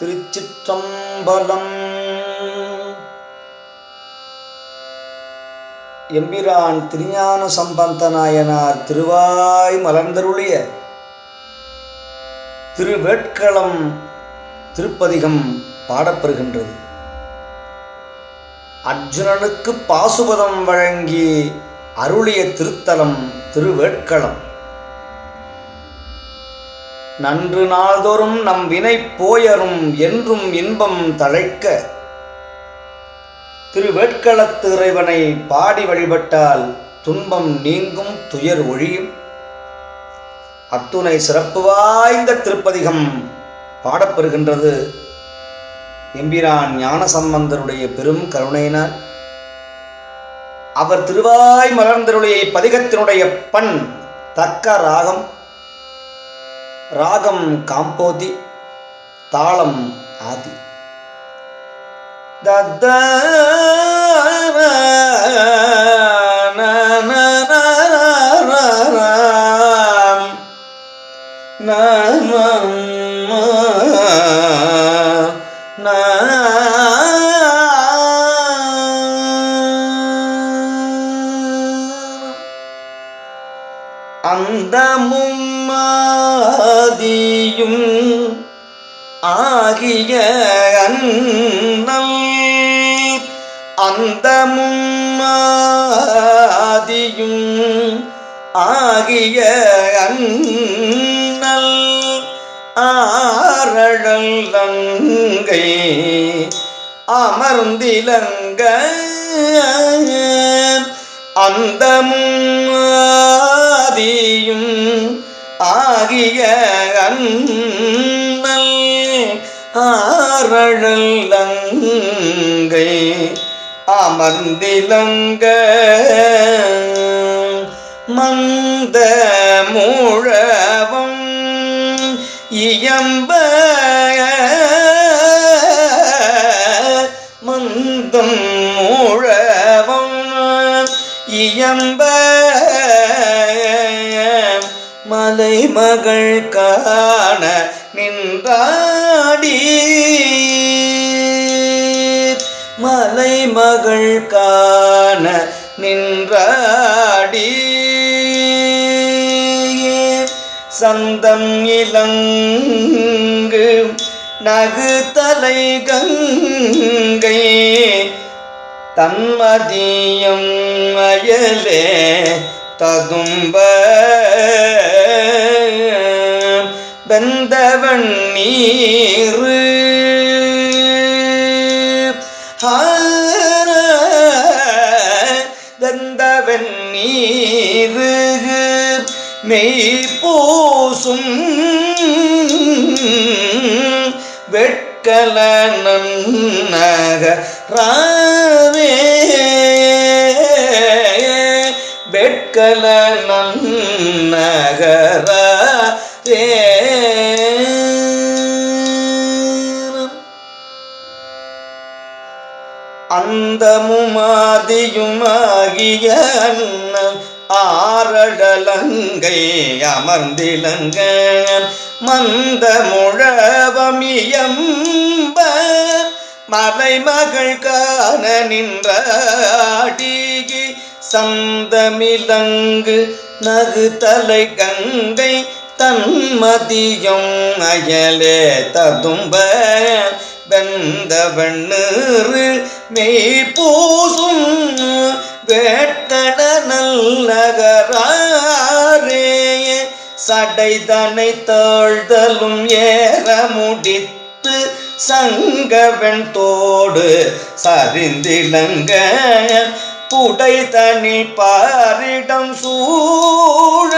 திருச்சிற்றம்பலம். எம்பிரான் திருஞான சம்பந்த நாயனார் திருவாய் மலர்ந்தருளிய திருவேட்களம் திருப்பதிகம் பாடப்பெறுகின்றது. அர்ஜுனனுக்கு பாசுபதம் வழங்கி அருளிய திருத்தலம் திருவேட்களம். நன்று நாள்தோறும் நம் வினை போயரும் என்றும் இன்பம் தழைக்க. திருவேட்களத்து இறைவனை பாடி வழிபட்டால் துன்பம் நீங்கும் துயர் ஒழியும். அத்துணை சிறப்பு வாய்ந்த திருப்பதிகம் பாடப்பெறுகின்றது. எம்பிரான் ஞானசம்பந்தருடைய பெரும் கருணையினால். அவர் திருவாய் மலர்ந்தருடைய பதிகத்தினுடைய பண் தக்க ராகம். రాగం కాంపోతి తాళం ఆది దద్ద నా ஆதியும் ஆகிய அண்ணல். அந்தமும் ஆதியும் ஆகிய அண்ணல். ஆரழல் லங்கை அமர்ந்திலங்க. அந்தமும் ஆதியும் ஆகிய அண்ணல் ஆரழல்லங்கை அமர்ந்திலங்க மந்த முழவம் இயம்ப மந்தம் முழவம் இயம்ப மகள் காண நின்றாடி. மலை மகள் காண நின்றாடி. சந்தம் இலங்கு நகு தலை கங்கை. தன்மதியம் அயலே ததும்ப. வெந்தவன் நீர். வெந்தவன் நீர். மெய் பூசும் வெட்கல நன்னக ராவே. வெட்கல நகர அந்தமுமாதியுமாகிய அண்ணன் ஆரடலங்கை அமர்ந்திலங்க மந்த முழவமியம்ப மலைமகள் காண நின்ற நின்றாடிகி சந்தமிதங்கு நகு தலை கங்கை தன்மதியும் அயலே ததும்ப வெந்தவண்ணீறு மெய் பூசும் வேட்டட நல்லகரே சடைதனை தாழ்தலும் ஏற முடித்து சங்கவன் தோடு சரிந்திலங்க புடை புடைதனி பாரிடம் சூழ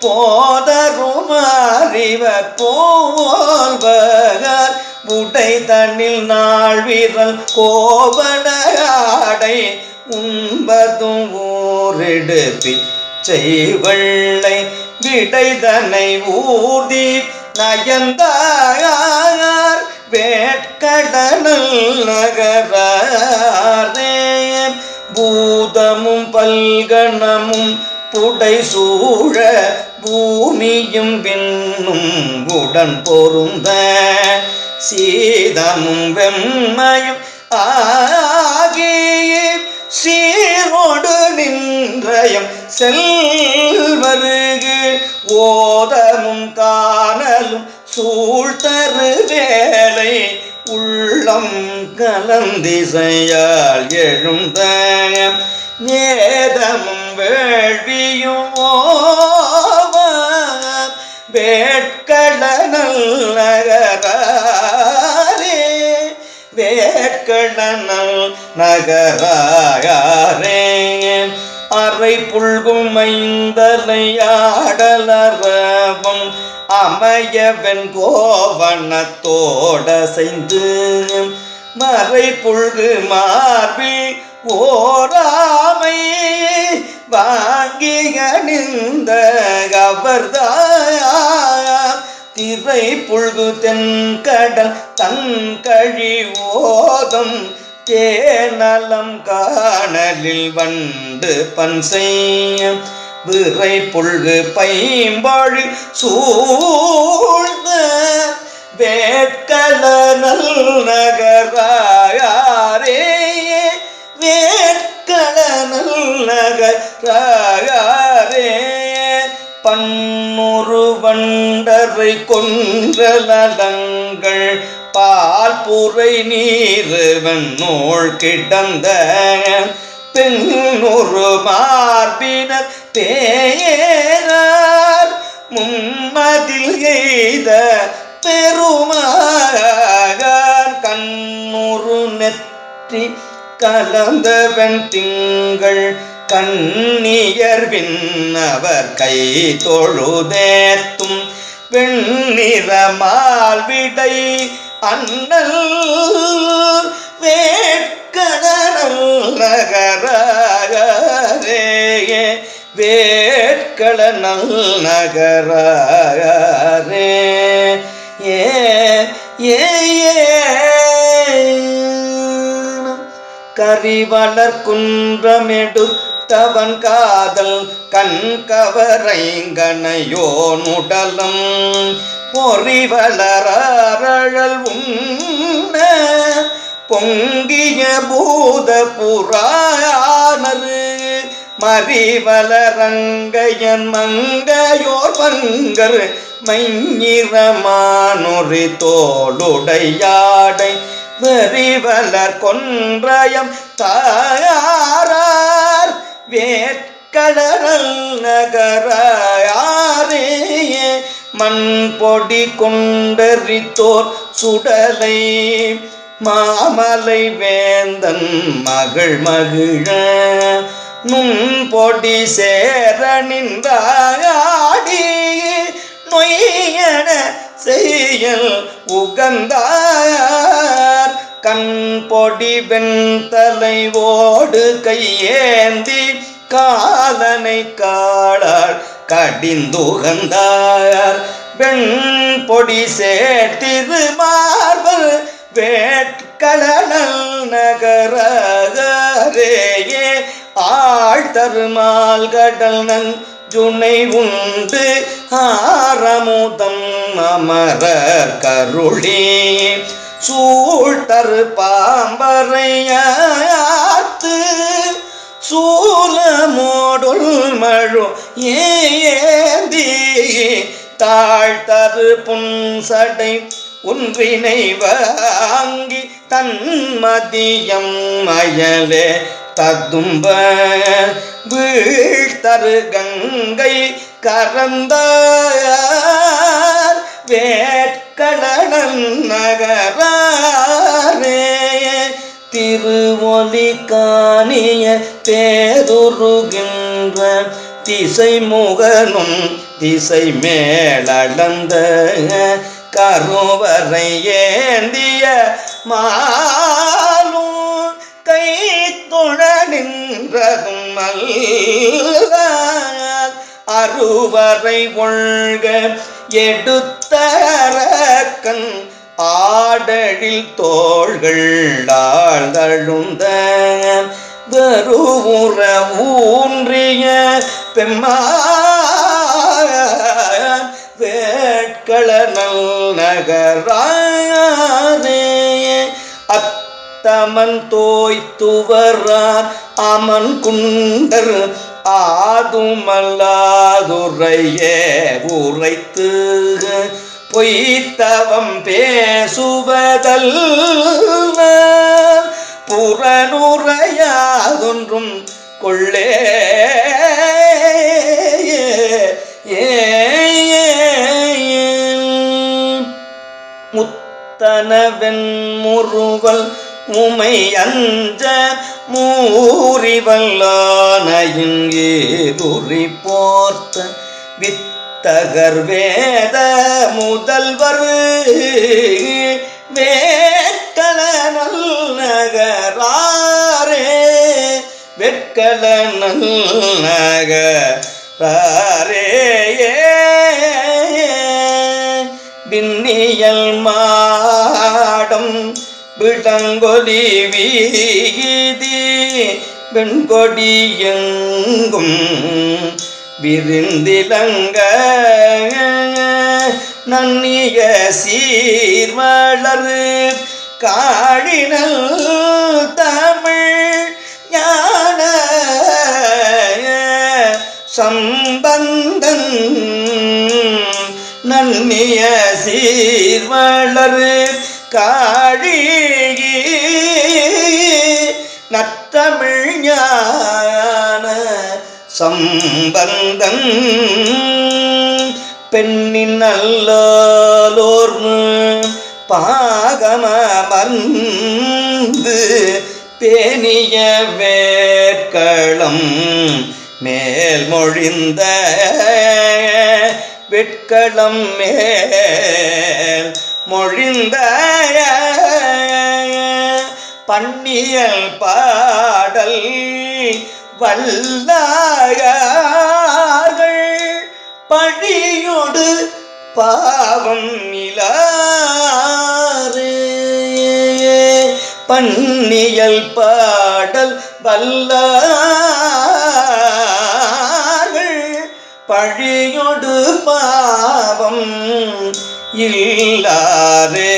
போதரும் அறிவர் போல்வகர் புடை தன்னில் நாள் வீரல் கோவனாடை உண்பதும் ஊரெடுப்பி செய்வள்ளை. விடைதனை ஊர்தி நயந்தார் வேட்கடனல் நகரே பூதமும் பல்கணமும் புடை சூழ பூமியும் விண்ணும் உடன் பொருந்த சீதமும் வெம்மையும் ஆகி சீரோடு நின்றயம் செல்வருகு ஓதமும் காணலும் சூழ்த்தரு வேலை உள்ளம் கலந்திசையால் எழுந்த நேதமும் வேள்வியும் வேட்கள நகராரே வேட்கள நகராயாரே அறை புல்கும் மைந்தலையாடலரவம் அமையவன் கோவணத்தோடசைந்து மறை புழுகு மார்பில் ஓராமை வாங்கிய நிந்த கவர்தார் திரை புழுகு தென்கடல் தங்கழி ஓதம் தேனலம் காணலில் வண்டு பன்செய்ய விரை பொழுது பைம்பாழி சூழ்ந்த வேட்கல நகராயாரே வேட்கல நகராயாரே பன்னுரு வண்டரை கொன்றலங்கள் பால் புரை நீர் நூல் கிடந்த பெண்ணொரு மார்பினர் பேரார் மும்மதில் எய்த பெருமாகான் கண்ணுறு நெற்றி கலந்த கலந்தவன் திங்கள் கண்ணியர் அவர் கை தொழுதேத்தும் வெண்ணிறமால் விடை அண்ணல். நகரே வேட்கள நல் நகரே ஏ ஏ கரிவளர் குன்றமெடுத்தவன் காதல் கண் கவரைங்கனையோ நுடலம் பொறிவளரழல் உண்ண பொங்கிய பூத புறானரு மறிவலரங்கையன் மங்கையோர் பங்கர் மைஞ்சிரமானொரு தோளுடையாடை வெறிவலர் கொன்றயம் தாயாரார் வேட்கடல் நகராரே மண் பொடி கொண்டறித்தோர் சுடலை மாமலை வேந்தன் மகள் மகிழ நும் போட்டி சேர நின்றாடி நொய்யன செய்யல் உகந்தார். கண் பொடி வெண்தலை ஓடு கையேந்தி காலனை காளார் கடிந்துகந்தார். வெண் பொடி சேர்த்திரு மார்பல் வேட்களனல் நகரே ஆழ்தருமால் கடல் நன் ஜுனை உண்டு. ஆரமுதம் அமரர் கருளி சூழ்தரு பாம்பரையாத்து சூலமோடுள் மழு ஏந்தி தாழ்த்தரு புன்சடை ஒன்றினை வாங்கி தன்மதியம் மயலே ததும்ப வீழ்த்தரு கங்கை கரந்தார் வேட்களன் நகரே திருவொலி காணிய தேதுருகின்ற திசை முகனும் திசை மேலளந்த கருவரை ஏந்திய மாலும் கை தொழ நின்றதும் அல்ல. அருவரை ஒழ்க எடுத்தரக்கன் ஆடழில் தோள்கள் ஆழ்ந்தழுந்த. வெறுவுற ஊன்றிய பெம்மா வேட்கள வெட்களனல் நகராரே அத்தமன் தோய்த்துவரார் அமன் குண்டர் ஆதுமல்லாதுரையே உரைத்து. பொய்த்தவம் பேசுவதல் புறனுரையாதொன்றும் கொள்ளே முத்தனவென் முறுவல் உமை அஞ்ச மூறிவல்லானையின் ஏதுரி போர்த்த வித்தகர் வேத முதல்வர் வேட்கல நல் நகராரே வெட்கல நல் நகரா விடங்கொலி வீதி வெண்கொடி எங்கும் விருந்திலங்க நன்னிய சீர்வளர் காழினல் தமிழ் ஞான சம்பந்தன் நன்னிய சீர்வளர் காழி நத்தமிழ் ஞான சம்பந்தன் பெண்ணின் நல்லோர்னு பாகமர்ந்து பேணிய வேட்களம் மேல் மொழிந்த வெட்களம் மேல் மொழிந்த பன்னியல் பாடல் வல்லார்கள் பழியொடு பாவம் இலாறு. பன்னியல் பாடல் வல்லார்கள் பழியொடு பாவம் இல்லாரே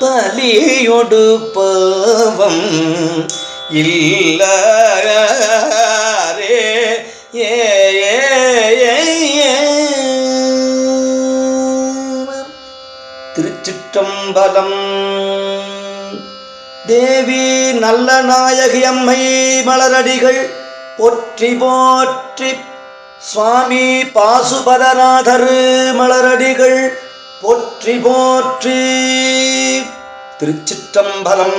பலியொடு பாவம் இல்லாரே ஏ. திருச்சிற்றம்பலம் தேவி நல்ல நாயகி அம்மை மலரடிகள் போற்றி போற்றி சுவாமி பாசுபதநாதர் மலரடிகள் போற்றி போற்றி திருச்சிற்றம்பலம்.